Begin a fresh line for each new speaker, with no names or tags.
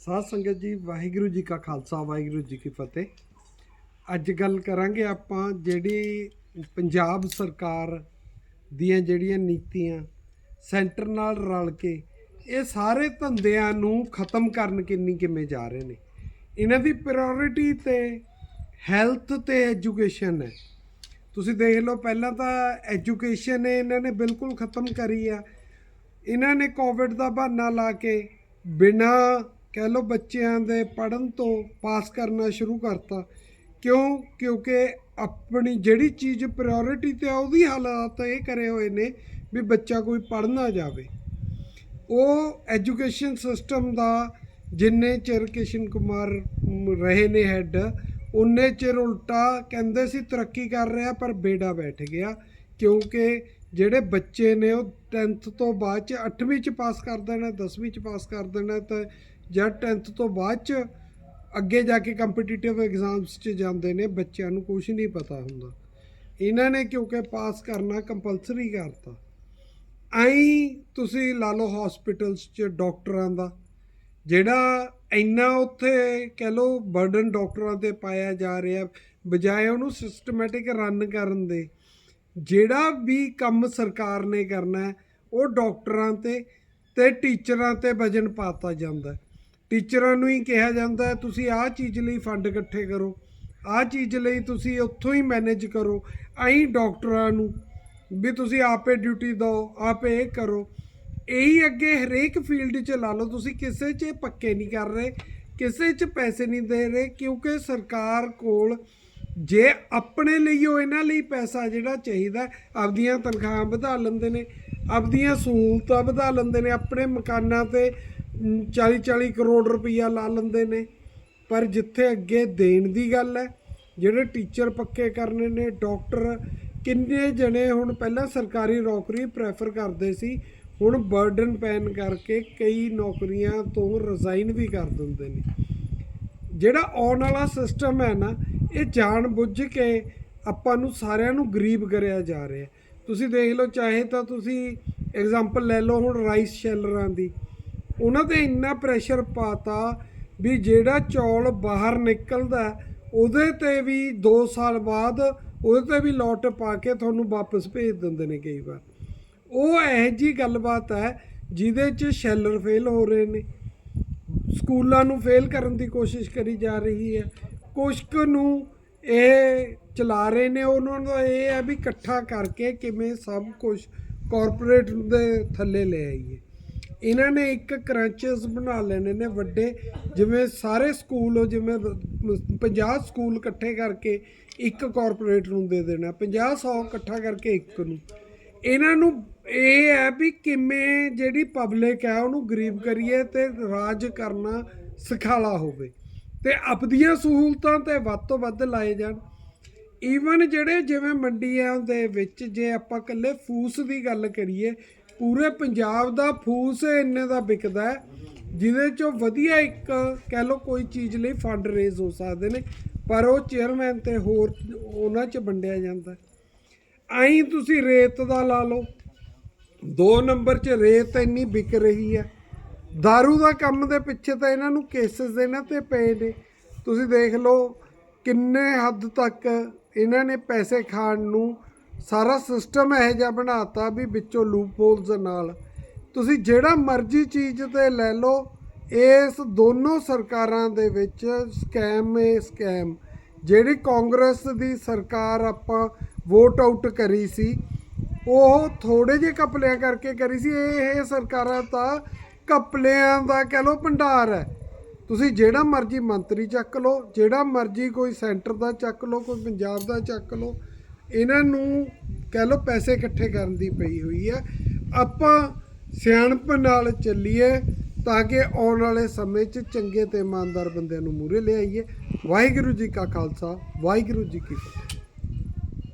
ਸਾਧ ਸੰਗਤ ਜੀ, ਵਾਹਿਗੁਰੂ ਜੀ ਕਾ ਖਾਲਸਾ, ਵਾਹਿਗੁਰੂ ਜੀ ਕੀ ਫਤਿਹ। ਅੱਜ ਗੱਲ ਕਰਾਂਗੇ ਆਪਾਂ ਜਿਹੜੀ ਪੰਜਾਬ ਸਰਕਾਰ ਦੀਆਂ ਜਿਹੜੀਆਂ ਨੀਤੀਆਂ ਸੈਂਟਰ ਨਾਲ ਰਲ ਕੇ ਇਹ ਸਾਰੇ ਧੰਦਿਆਂ ਨੂੰ ਖਤਮ ਕਰਨ ਕਿੰਨੀ ਕਿਵੇਂ ਜਾ ਰਹੇ ਨੇ। ਇਹਨਾਂ ਦੀ ਪ੍ਰਾਇੋਰਟੀ ਤੇ ਹੈਲਥ ਤੇ ਐਜੂਕੇਸ਼ਨ ਹੈ। ਤੁਸੀਂ ਦੇਖ ਲਓ, ਪਹਿਲਾਂ ਤਾਂ ਐਜੂਕੇਸ਼ਨ ਇਹਨਾਂ ਨੇ ਬਿਲਕੁਲ ਖਤਮ ਕਰੀ ਆ। ਇਹਨਾਂ ਨੇ ਕੋਵਿਡ ਦਾ ਬਹਾਨਾ ਲਾ ਕੇ ਬਿਨਾ ਕਹਿ ਲਓ ਬੱਚਿਆਂ ਦੇ ਪੜਨ ਤੋਂ ਪਾਸ ਕਰਨਾ ਸ਼ੁਰੂ ਕਰਤਾ। ਕਿਉਂ? ਕਿਉਂਕਿ ਆਪਣੀ ਜਿਹੜੀ ਚੀਜ਼ ਪ੍ਰਾਇੋਰਟੀ ਤੇ ਆ, ਉਹਦੀ ਹਾਲਾਤ ਇਹ ਕਰੇ ਹੋਏ ਨੇ ਵੀ ਬੱਚਾ ਕੋਈ ਪੜ੍ਹ ਨਾ ਜਾਵੇ। ਉਹ ਐਜੂਕੇਸ਼ਨ ਸਿਸਟਮ ਦਾ ਜਿੰਨੇ ਚਿਰ ਕਿਸ਼ਨ ਕੁਮਾਰ ਰਹੇ ਨੇ ਹੈੱਡ ਉਨੇ ਚਿਰ ਉਲਟਾ ਕਹਿੰਦੇ ਸੀ ਤਰੱਕੀ ਕਰ ਰਿਹਾ, ਪਰ ਬੇੜਾ ਬੈਠ ਗਿਆ। ਕਿਉਂਕਿ ਜਿਹੜੇ ਬੱਚੇ ਨੇ ਉਹ 10th ਤੋਂ ਬਾਅਦ ਚ 8ਵੀਂ ਚ ਪਾਸ ਕਰ ਦੇਣਾ 10ਵੀਂ ਚ ਪਾਸ ਕਰ ਦੇਣਾ ਤਾਂ ਜਾਂ 10th ਤੋਂ ਬਾਅਦ ਚ ਅੱਗੇ ਜਾ ਕੇ ਕੰਪੀਟੀਟਿਵ ਐਗਜ਼ਾਮਸ 'ਚ ਜਾਂਦੇ ਨੇ, ਬੱਚਿਆਂ ਨੂੰ ਕੁਝ ਨਹੀਂ ਪਤਾ ਹੁੰਦਾ। ਇਹਨਾਂ ਨੇ ਕਿਉਂਕਿ ਪਾਸ ਕਰਨਾ ਕੰਪਲਸਰੀ ਕਰਤਾ। ਆਈ ਤੁਸੀਂ ਲਾ ਲਓ ਹਸਪੀਟਲਸ 'ਚ ਡਾਕਟਰਾਂ ਦਾ, ਜਿਹੜਾ ਇੰਨਾ ਉੱਥੇ ਕਹਿ ਲਓ ਬਰਡਨ ਡਾਕਟਰਾਂ ਤੇ ਪਾਇਆ ਜਾ ਰਿਹਾ, ਬਜਾਏ ਉਹਨੂੰ ਸਿਸਟਮੈਟਿਕ ਰਨ ਕਰਨ ਦੇ। ਜਿਹੜਾ ਵੀ ਕੰਮ ਸਰਕਾਰ ਨੇ ਕਰਨਾ ਉਹ ਡਾਕਟਰਾਂ ਤੇ ਤੇ ਟੀਚਰਾਂ ਤੇ ਵਜਨ ਪਾਤਾ ਜਾਂਦਾ ਟੀਚਰਾਂ ਨੂੰ ਹੀ ਕਿਹਾ ਜਾਂਦਾ ਤੁਸੀਂ ਆਹ ਚੀਜ਼ ਲਈ ਫੰਡ ਇਕੱਠੇ ਕਰੋ, ਆਹ ਚੀਜ਼ ਲਈ ਤੁਸੀਂ ਉੱਥੋਂ ਹੀ ਮੈਨੇਜ ਕਰੋ ਐਂ ਡਾਕਟਰਾਂ ਨੂੰ ਵੀ ਤੁਸੀਂ ਆਪੇ ਡਿਊਟੀ ਦਿਓ, ਆਪੇ ਇਹ ਕਰੋ। ਇਹੀ ਅੱਗੇ ਹਰੇਕ ਫੀਲਡ 'ਚ ਲਾ ਲਓ, ਤੁਸੀਂ ਕਿਸੇ 'ਚ ਪੱਕੇ ਨਹੀਂ ਕਰ ਰਹੇ, ਕਿਸੇ 'ਚ ਪੈਸੇ ਨਹੀਂ ਦੇ ਰਹੇ, ਕਿਉਂਕਿ ਸਰਕਾਰ ਕੋਲ ਜੇ ਆਪਣੇ ਲਈ ਉਹ ਇਹਨਾਂ ਲਈ ਪੈਸਾ ਜਿਹੜਾ ਚਾਹੀਦਾ ਆਪਦੀਆਂ ਤਨਖਾਹਾਂ ਵਧਾ ਲੈਂਦੇ ਨੇ, ਆਪਦੀਆਂ ਸਹੂਲਤਾਂ ਵਧਾ ਲੈਂਦੇ ਨੇ, ਆਪਣੇ ਮਕਾਨਾਂ ਤੇ 40 40 ਕਰੋੜ ਰੁਪਈਆ ਲਾ ਲੈਂਦੇ ਨੇ। ਪਰ ਜਿੱਥੇ ਅੱਗੇ ਦੇਣ ਦੀ ਗੱਲ ਹੈ, ਜਿਹੜੇ ਟੀਚਰ ਪੱਕੇ ਕਰਨੇ ਨੇ, ਡਾਕਟਰ, ਕਿੰਨੇ ਜਣੇ ਹੁਣ ਪਹਿਲਾਂ ਸਰਕਾਰੀ ਨੌਕਰੀ ਪ੍ਰੈਫਰ ਕਰਦੇ ਸੀ, ਹੁਣ ਬਰਡਨ ਪੈਨ ਕਰਕੇ ਕਈ ਨੌਕਰੀਆਂ ਤੋਂ ਰਿਜ਼ਾਈਨ ਵੀ ਕਰ ਦਿੰਦੇ ਨੇ। ਜਿਹੜਾ ਆਉਣ ਵਾਲਾ ਸਿਸਟਮ ਹੈ ਨਾ ਇਹ ਜਾਣ ਬੁੱਝ ਕੇ ਆਪਾਂ ਨੂੰ ਸਾਰਿਆਂ ਨੂੰ ਗਰੀਬ ਕਰਿਆ ਜਾ ਰਿਹਾ। ਤੁਸੀਂ ਦੇਖ ਲਓ, ਚਾਹੇ ਤਾਂ ਤੁਸੀਂ ਐਗਜ਼ਾਮਪਲ ਲੈ ਲਓ ਹੁਣ ਰਾਈਸ ਸ਼ੈਲਰਾਂ ਦੀ। ਉਹਨਾਂ ਤੇ ਇੰਨਾ ਪ੍ਰੈਸ਼ਰ ਪਾਤਾ ਵੀ ਜਿਹੜਾ ਚੌਲ ਬਾਹਰ ਨਿਕਲਦਾ, ਉਹਦੇ ਤੇ ਵੀ 2 ਸਾਲ ਬਾਅਦ ਉਹਦੇ ਤੇ ਵੀ ਲੋਟ ਪਾ ਕੇ ਤੁਹਾਨੂੰ ਵਾਪਸ ਭੇਜ ਦਿੰਦੇ ਨੇ ਕਈ ਵਾਰ। ਉਹ ਇਹੋ ਜੀ ਗੱਲਬਾਤ ਹੈ ਜਿਹਦੇ 'ਚ ਸ਼ੈਲਰ ਫੇਲ ਹੋ ਰਹੇ ਨੇ। ਸਕੂਲਾਂ ਨੂੰ ਫੇਲ ਕਰਨ ਦੀ ਕੋਸ਼ਿਸ਼ ਕਰੀ ਜਾ ਰਹੀ ਹੈ। ਕੁਛ ਕੁ ਨੂੰ ਇਹ ਚਲਾ ਰਹੇ ਨੇ, ਉਹਨਾਂ ਦਾ ਇਹ ਹੈ ਵੀ ਇਕੱਠਾ ਕਰਕੇ ਕਿਵੇਂ ਸਭ ਕੁਝ ਕਾਰਪੋਰੇਟ ਦੇ ਥੱਲੇ ਲੈ ਆਈਏ। ਇਹਨਾਂ ਨੇ ਇੱਕ ਕਰੰਚਸ ਬਣਾ ਲੈਣੇ ਨੇ ਵੱਡੇ, ਜਿਵੇਂ ਸਾਰੇ ਸਕੂਲ ਜਿਵੇਂ 50 ਸਕੂਲ ਇਕੱਠੇ ਕਰਕੇ ਇੱਕ ਕਾਰਪੋਰੇਟ ਨੂੰ ਦੇ ਦੇਣਾ 50 100 ਇਕੱਠਾ ਕਰਕੇ ਇੱਕ ਨੂੰ। ਇਹਨਾਂ ਨੂੰ ਇਹ ਹੈ ਵੀ ਕਿਵੇਂ ਜਿਹੜੀ ਪਬਲਿਕ ਹੈ ਉਹਨੂੰ ਗਰੀਬ ਕਰੀਏ ਤੇ ਰਾਜ ਕਰਨਾ ਸਿਖਾਲਾ ਹੋਵੇ। ਤੇ ਆਪਦੀਆਂ ਸਹੂਲਤਾਂ ਤੇ ਵੱਧ ਤੋਂ ਵੱਧ ਲਾਏ ਜਾਣ। ਈਵਨ ਜਿਹੜੇ ਜਿਵੇਂ ਮੰਡੀਆਂ ਦੇ ਵਿੱਚ ਜੇ ਆਪਾਂ ਇਕੱਲੇ ਫੂਸ ਦੀ ਗੱਲ ਕਰੀਏ, ਪੂਰੇ ਪੰਜਾਬ ਦਾ ਫੂਸ ਇੰਨੇ ਦਾ ਵਿਕਦਾ ਹੈ, ਜਿਹਦੇ ਚੋਂ ਵਧੀਆ ਇੱਕ ਕਹਿ ਲਓ ਕੋਈ ਚੀਜ਼ ਲਈ ਫੰਡ ਰੇਜ਼ ਹੋ ਸਕਦੇ ਨੇ, ਪਰ ਉਹ ਚੇਅਰਮੈਨ ਤੇ ਹੋਰ ਉਹਨਾਂ 'ਚ ਵੰਡਿਆ ਜਾਂਦਾ ਹੈ। ਆਈ ਤੁਸੀਂ ਰੇਤ ਦਾ ਲਾ ਲਓ, ਦੋ ਨੰਬਰ 'ਚ ਰੇਤ ਇੰਨੀ ਵਿਕ ਰਹੀ ਹੈ। दारू ਦਾ ਕੰਮ ਦੇ ਪਿੱਛੇ ਤਾਂ ਇਹਨਾਂ ਨੂੰ ਕੇਸਸ ਇਹਨਾਂ ਤੇ ਪਏ ਨੇ ਤੁਸੀਂ ਦੇਖ ਲਓ ਕਿੰਨੇ ਹੱਦ ਤੱਕ ਇਹਨਾਂ ਨੇ ਪੈਸੇ ਖਾਣ ਨੂੰ ਸਾਰਾ ਸਿਸਟਮ ਇਹੋ ਜਿਹਾ ਬਣਾਤਾ ਵੀ ਵਿੱਚੋਂ ਲੂਪ ਹੋਲਸ ਨਾਲ ਤੁਸੀਂ ਜਿਹੜਾ ਮਰਜ਼ੀ ਚੀਜ਼ ਤੇ ਲੈ ਲਓ ਇਸ ਦੋਨੋਂ ਸਰਕਾਰਾਂ ਦੇ ਵਿੱਚ ਸਕੈਮ ਏ ਸਕੈਮ ਜਿਹੜੀ ਕਾਂਗਰਸ ਦੀ ਸਰਕਾਰ ਆਪਾਂ ਵੋਟ ਆਊਟ ਕਰੀ ਸੀ ਉਹ ਥੋੜੇ ਜਿਹੇ ਕਪਲਿਆਂ ਕਰਕੇ ਕਰੀ ਸੀ ਇਹ ਇਹ ਸਰਕਾਰਾਂ ਤਾਂ ਘਪਲਿਆਂ ਦਾ ਕਹਿ ਲਓ ਭੰਡਾਰ ਹੈ। ਤੁਸੀਂ ਜਿਹੜਾ ਮਰਜ਼ੀ ਮੰਤਰੀ ਚੱਕ ਲਓ, ਜਿਹੜਾ ਮਰਜ਼ੀ ਕੋਈ ਸੈਂਟਰ ਦਾ ਚੱਕ ਲਓ, ਕੋਈ ਪੰਜਾਬ ਦਾ ਚੱਕ ਲਓ, ਇਹਨਾਂ ਨੂੰ ਕਹਿ ਲਓ ਪੈਸੇ ਇਕੱਠੇ ਕਰਨ ਦੀ ਪਈ ਹੋਈ ਹੈ। ਆਪਾਂ ਸਿਆਣਪ ਨਾਲ ਚੱਲੀਏ ਤਾਂ ਕਿ ਆਉਣ ਵਾਲੇ ਸਮੇਂ 'ਚ ਚੰਗੇ ਤੇ ਇਮਾਨਦਾਰ ਬੰਦਿਆਂ ਨੂੰ ਮੂਹਰੇ ਲਿਆਈਏ। ਵਾਹਿਗੁਰੂ ਜੀ ਕਾ ਖਾਲਸਾ, ਵਾਹਿਗੁਰੂ ਜੀ ਕੀ ਫਤਿਹ।